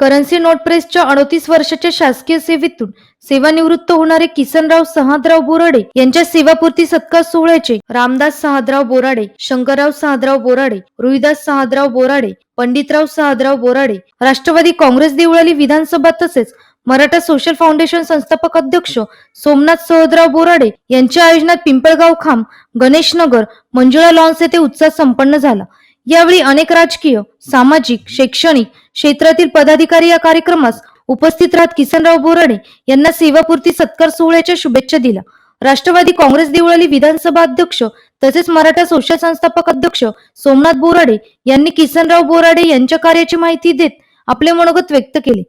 Currency note प्रेसच्या अडतीस वर्षाच्या शासकीय सेवेतून सेवानिवृत्त होणारे किसनराव सहादराव बोराडे यांच्या सेवापूर्ती सत्कार सोहळ्याचे रामदास सहादराव बोराडे शंकरराव सहादराव बोराडे रुईदास सहादराव बोराडे पंडितराव सहादराव बोराडे राष्ट्रवादी काँग्रेस देवळाली विधानसभा तसेच मराठा सोशल फाउंडेशन संस्थापक अध्यक्ष सोमनाथ सहदराव बोराडे यांच्या आयोजनात पिंपळगाव खांब गणेशनगर मंजुळा लॉन्स येथे उत्साह संपन्न झाला. यावेळी अनेक राजकीय सामाजिक शैक्षणिक क्षेत्रातील पदाधिकारी या कार्यक्रमास उपस्थित राहत किसनराव बोराडे यांना सेवापूर्ती सत्कार सोहळ्याच्या शुभेच्छा दिल्या. राष्ट्रवादी काँग्रेस देवळाली विधानसभा अध्यक्ष तसेच मराठा सोशल संस्थापक अध्यक्ष सोमनाथ बोराडे यांनी किसनराव बोराडे यांच्या कार्याची माहिती देत आपले मनोगत व्यक्त केले.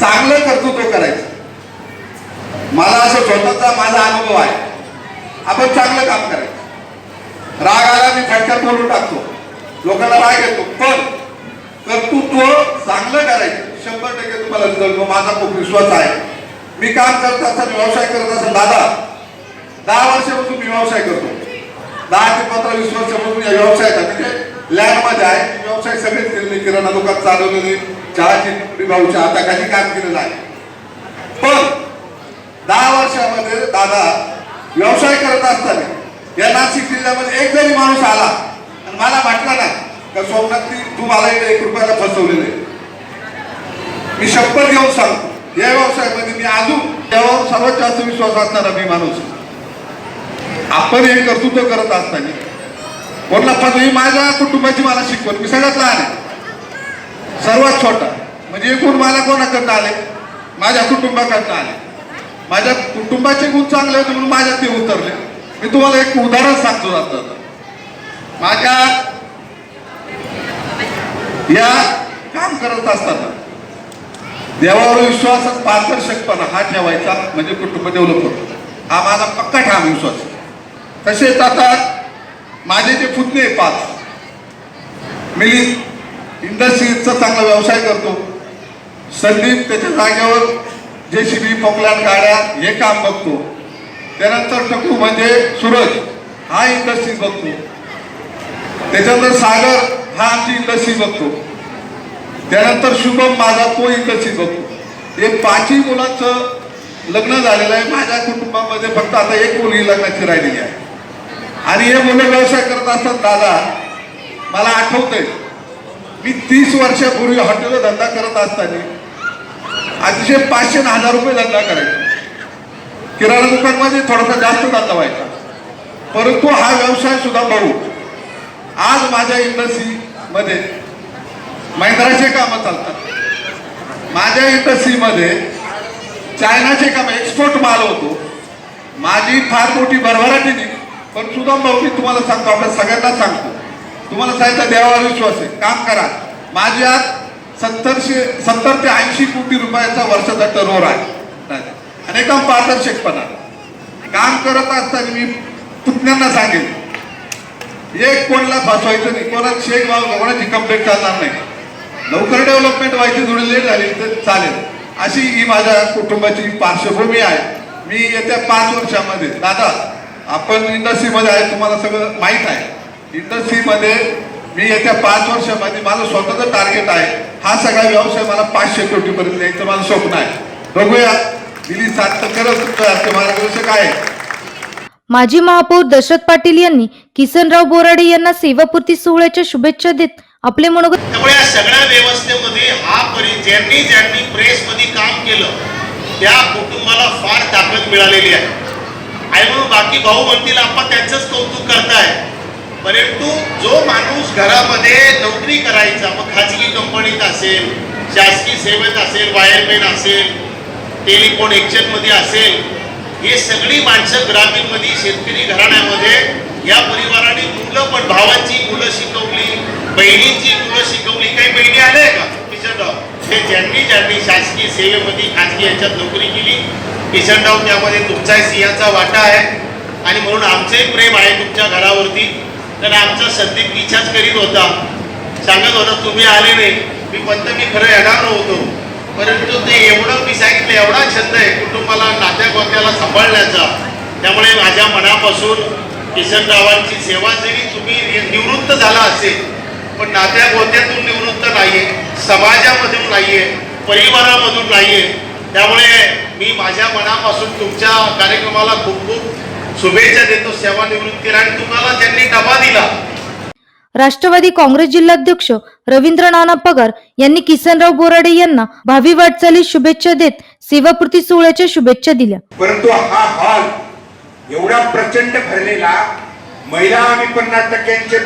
चांगलं कर्तृत्व करायचं. मला असं स्वतःचा माझा अनुभव आहे. आपण चांगलं काम करायचं. राग आला मी फटक्यात बोलून टाकतो. लोकांना राग येतो. पण कर्तृत्व चांगलं करायचं. शंभर टक्के तुम्हाला रिझल्ट माझा खूप विश्वास आहे. मी काम करत असताना व्यवसाय करत असताना दादा दहा वर्षापासून मी व्यवसाय करतो. दहा ते पंधरा वीस वर्षापासून या व्यवसायात म्हणजे लँडमध्ये आहे. व्यवसाय सगळेच केलेले किराणा दुकान चालवलेले चहाची टपरी भाऊच्या काही काम केलेलं आहे. पण दहा वर्षामध्ये दादा व्यवसाय करत असताना या नाशिक जिल्ह्यामध्ये एक जरी माणूस आला आणि मला म्हटलं ना का सोमनाथ तू मला इकडे एक रुपयाला फसवलेलं आहे. मी शपथ घेऊन सांगतो या व्यवसायामध्ये मी अजून त्यावर सर्वात जास्त विश्वास असणारा मी माणूस आपण हे कर्तृत्व करत असताना कोणला पण माझ्या कुटुंबाची मला शिकवण मी सगळ्यात लहान आहे. सर्वात छोटा म्हणजे एकूण मला कोणाकडनं आले? माझ्या कुटुंबाकडनं आले. माझ्या कुटुंबाचे गुण चांगले होते म्हणून माझ्यात ते उतरले. मी तुम्हाला एक उदाहरण सांगतो आता. माझ्या या काम करत असताना देवावर विश्वासात पारदर्शकपणा हा ठेवायचा म्हणजे कुटुंब डेव्हलप होतं. हा माझा पक्का ठाम विश्वास आहे. तसेच आता माझे जे पुतणे पाच मिलिंद इंडस्ट्रीजचा चांगला व्यवसाय करतो. संदीप त्याच्या जागेवर जे सी बी पोकलॅन गाड्या हे काम बघतो. त्यानंतर टकू म्हणजे सूरज. हा इंडस्ट्रीज बघतो. त्याच्यानंतर सागर हा आमची इंडस्ट्रीज बघतो. त्यानंतर शुभम माझा तो इंडस्ट्रीज बघतो. हे पाचही मुलांचं लग्न झालेलं आहे. माझ्या कुटुंबामध्ये फक्त आता एक मुलगी लग्नाची राहिलेली आहे. आणि हे मुलं व्यवसाय करत असतात दादा. मला आठवतंय. मी तीस वर्षापूर्वी हॉटेल धंदा करत असताना अतिशय पाचशे हजार रुपये धंदा करायचो. किराणा दुकानमध्ये थोडासा जास्त धंदा व्हायचा. परंतु हा व्यवसाय सुद्धा भाऊ आज माझ्या इंडस्ट्रीमध्ये महिंद्राचे कामं चालतात. माझ्या इंडस्ट्रीमध्ये चायनाचे काम एक्सपोर्ट माल होतो. माझी फार मोठी भरभराटी नाही पण सुद्धा भाऊ मी तुम्हाला सांगतो आपल्या सगळ्यांना सांगतो. तुम्हाला सांगितलं देवावर विश्वास आहे. काम करा. माझी आज सत्तरशे सत्तर ते ऐंशी कोटी रुपयाचा वर्षाचा टर्नओव्हर आहे. आणि एकदम पारदर्शकपणा. काम करत असताना मी पुतण्यांना सांगेन एक कोणाला फसवायचं नाही कोणाला शेक भाव कोणाची कंप्लेंट चालणार नाही. लवकर डेव्हलपमेंट व्हायची थोडी लेट झाली तर चालेल. अशी ही माझ्या कुटुंबाची पार्श्वभूमी आहे. मी येत्या पाच वर्षामध्ये दादा आपण इंडस्ट्रीमध्ये आहे तुम्हाला सगळं माहीत आहे. इंडस्ट्रीमध्ये मी येत्या पाच वर्षामध्ये माझं स्वतःचं टार्गेट आहे. हा सगळा व्यवसाय मला पाचशे कोटीपर्यंत यायचं माझं स्वप्न आहे. बघूया. दिली तर करत तुमचं मार्गदर्शक आहे. माजी महापौर दशरथ पाटील यांनी किसनराव बोराडे यांना सेवापूर्ती सोहळ्याच्या शुभेच्छा देत आपले मनोगत त्यामुळे या सगळ्या व्यवस्थेमध्ये हा परि ज्यांनी ज्यांनी प्रेसमध्ये काम केलं त्या कुटुंबाला फार ताकद मिळालेली आहे. आणि म्हणून बाकी भाऊ म्हणतील आपण त्यांचंच कौतुक करताय. परंतु जो माणूस घरामध्ये नोकरी करायचा मग खाजगी कंपनीत असेल शासकीय सेवेत असेल वायरमॅन असेल टेलिफोन एक्सचेंजमध्ये असेल हे सगळी माणसं ग्रामीणमध्ये शेतकरी घराण्यामध्ये या परिवाराने मुलं पण भावांची मुलं शिकवली बहिणींची मुलं शिकवली काही बहिणी आल्या का किशनराव? हे ज्यांनी ज्यांनी शासकीय सेवेमध्ये खाजगी याच्यात नोकरी केली किशनराव त्यामध्ये तुमचाही सिंहाचा वाटा आहे. आणि म्हणून आमचंही प्रेम आहे तुमच्या घरावरती. तर आमचा संदीप इच्छाच करीत होता. सांगत होता तुम्ही आले नाही. मी पंत मी खरं येणार नव्हतो. परंतु ते एवढं मी सांगितलं एवढा छंद आहे कुटुंबाला नात्यागोत्याला सांभाळण्याचा. त्यामुळे माझ्या मनापासून किसनरावांची सेवा जरी तुम्ही निवृत्त झाला असेल पण नात्या गोत्यातून निवृत्त आहे समाजामधून नाहीये परिवारामधून नाहीये. त्यामुळे मी माझ्या मनापासून तुमच्या कार्यक्रमाला खूप खूप शुभेच्छा देतो सेवानिवृत्तीला आणि तुम्हाला ज्यांनी डबा दिला राष्ट्रवादी काँग्रेस जिल्हाध्यक्ष रवींद्र नाना पगार यांनी किसनराव बोराडे यांना भावी वाटचाली शुभेच्छा देत सेवापूर्ती सोहळ्याच्या शुभेच्छा दिल्या. परंतु हा हॉल एवढा प्रचंड भरलेला महिला आम्ही पन्नास टक्क्यांचे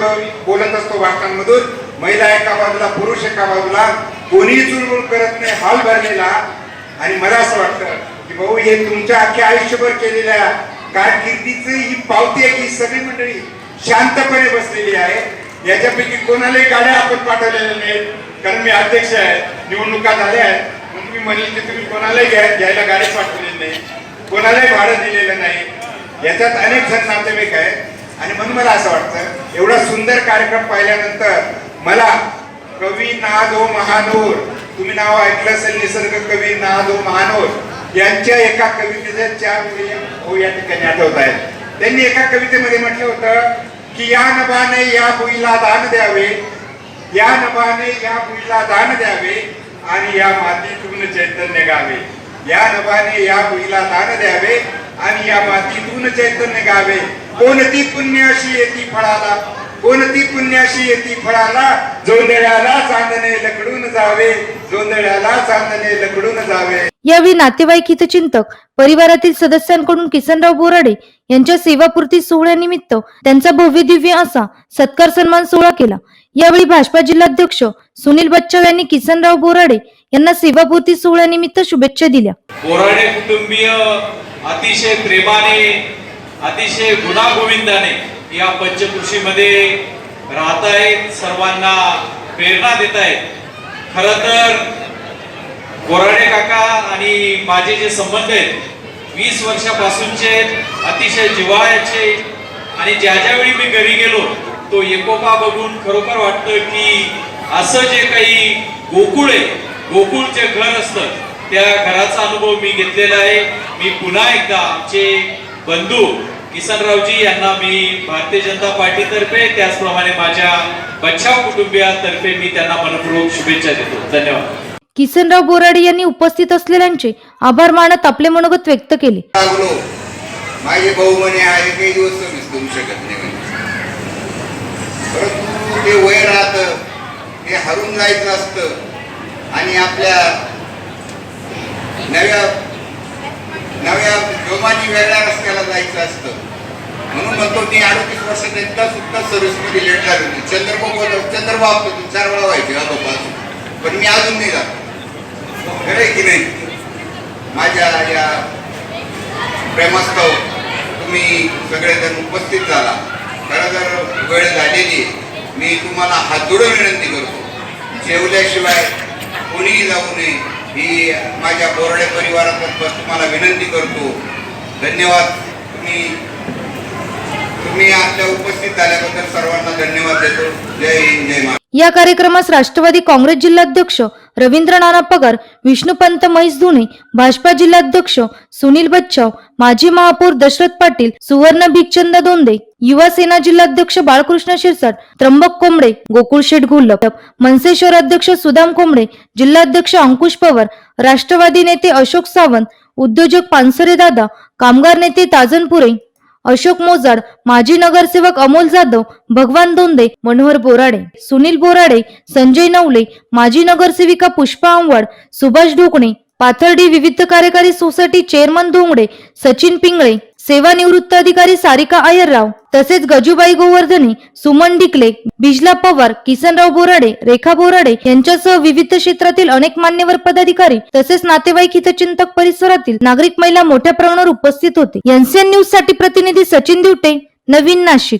बोलत असतो भाषणांमधून महिला एका बाजूला पुरुष एका बाजूला कोणीही चुळबुळ करत नाही हॉल भरलेला. आणि मला असं वाटतं की भाऊ हे तुमच्या अख्ख्या आयुष्यभर केलेल्या कारकिर्दीची ही पावती आहे की सगळी मंडळी शांतपणे बसलेली आहे. याच्यापैकी कोणालाही गाड्या आपण पाठवलेल्या नाहीत. कारण मी अध्यक्ष आहे. निवडणुका झाल्या आहेत. म्हणून मी म्हणेल की तुम्ही कोणालाही घ्या- घ्यायला गाडी पाठवलेली नाही. कोणालाही भाडं दिलेलं नाही. याच्यात अनेक जण नातेवाईक आहेत. आणि म्हणून मला असं वाटतं एवढा सुंदर कार्यक्रम पाहिल्यानंतर मला कवी नादो महानोर तुम्ही नाव ऐकलं असेल निसर्ग कवी नादो महानोर यांच्या एका कवितेच्या चार ओळी हो या ठिकाणी आठवत आहेत. त्यांनी एका कवितेमध्ये म्हटलं होतं की या नभाने या भुईला दान द्यावे या नभाने या भुईला दान द्यावे आणि या मातीतून चैतन्य गावे. या नभाने या भुईला दान द्यावे आणि या मातीतून चैतन्य गावे. कोणती पुण्य अशी येती फळाला? कोणती पुण्य अशी येती फळाला? जोंधळ्याला चांदणे लकडून जावे. जोंधळ्याला चांदणे लकडून जावे. यावेळी नातेवाईक हितचिंतक परिवारातील सदस्यांकडून किसनराव बोराडे यांच्या सेवापूर्ती सोहळ्यानिमित्त त्यांचा भव्य दिव्य असा सत्कार सन्मान सोहळा केला. यावेळी भाजपा जिल्हाध्यक्ष सुनील बच्चाव यांनी किसनराव बोराडे यांना सेवापूर्ती सोहळ्यानिमित्त शुभेच्छा दिल्या. बोराडे कुटुंबीय अतिशय प्रेमाने अतिशय गुणागोविंदाने या पंचकृषीमध्ये राहत आहेत सर्वांना प्रेरणा देत आहेत खर तर गोराडे काका आणि माझे जे संबंध आहेत वीस वर्षापासूनचे अतिशय जिव्हाळ्याचे आणि ज्या ज्यावेळी मी घरी गेलो तो एकोपा बघून खरोखर वाटतं की असं जे काही गोकुळ आहे गोकुळ जे घर असतं त्या घराचा अनुभव मी घेतलेला आहे. मी पुन्हा एकदा आमचे बंधू किसनरावजी यांना मी भारतीय जनता पार्टीतर्फे त्याचप्रमाणे माझ्या बच्चाव कुटुंबियातर्फे मी त्यांना मनपूर्वक शुभेच्छा देतो. धन्यवाद. किसनराव बोराडे यांनी उपस्थित असलेल्यांचे आभार मानत आपले मनोगत व्यक्त केले. लागलो माझे भाऊ म्हणे आहे काही दिवस सर्विस करू शकत नाही परंतु ते वय राहत ते हरून जायचं असतं आणि आपल्या नव्या नव्या जोमानी वेगळ्या रस्त्याला जायचं असतं. म्हणून म्हणतो मी अडतीस वर्षात एकदा सुद्धा सर्व्हिसमध्ये लेट झालो होती चंद्रबाबू चंद्रबाबू तू चार वेळा व्हायचे आजोबा पण मी अजून नाही जात. खरं आहे की नाही? माझ्या या प्रेमास्तव तुम्ही सगळेजण उपस्थित झाला. खरं जर वेळ झालेली आहे, मी तुम्हाला हात जोडून विनंती करतो. जेवल्याशिवाय कोणीही जाऊ नये. ही माझ्या बोरडे परिवारातर्फे तुम्हाला विनंती करतो. धन्यवाद. तुम्ही तुम्ही आपल्या उपस्थित झाल्याबद्दल सर्वांना धन्यवाद देतो. जय हिंद जय महाराज या कार्यक्रमास राष्ट्रवादी काँग्रेस जिल्हाध्यक्ष रवींद्र नाना पगार विष्णुपंत म्हैस धुणे भाजपा जिल्हाध्यक्ष सुनील बच्चाव माजी महापौर दशरथ पाटील सुवर्ण भिकचंद दोंदे युवा सेना जिल्हाध्यक्ष बाळकृष्ण शिरसाट त्र्यंबक कोंबडे गोकुळ शेठ घोलप मनसे शहराध्यक्ष सुदाम कोंबडे जिल्हाध्यक्ष अंकुश पवार राष्ट्रवादी नेते अशोक सावंत उद्योजक पानसरे दादा कामगार नेते ताजनपुरे अशोक मोजाड माजी नगरसेवक अमोल जाधव भगवान दोंदे मनोहर बोराडे सुनील बोराडे संजय नवले माजी नगरसेविका पुष्पा आंवाड सुभाष ढोकणे पाथर्डी विविध कार्यकारी सोसायटी चेअरमन धोंगडे सचिन पिंगळे सेवानिवृत्त अधिकारी सारिका अय्यरराव तसेच गजूबाई गोवर्धने सुमन डिकले बिजला पवार किसनराव बोराडे रेखा बोराडे यांच्यासह विविध क्षेत्रातील अनेक मान्यवर पदाधिकारी तसेच नातेवाईक हितचिंतक परिसरातील नागरिक महिला मोठ्या प्रमाणावर उपस्थित होते. एनसीएन न्यूजसाठी प्रतिनिधी सचिन दिवटे नवीन नाशिक.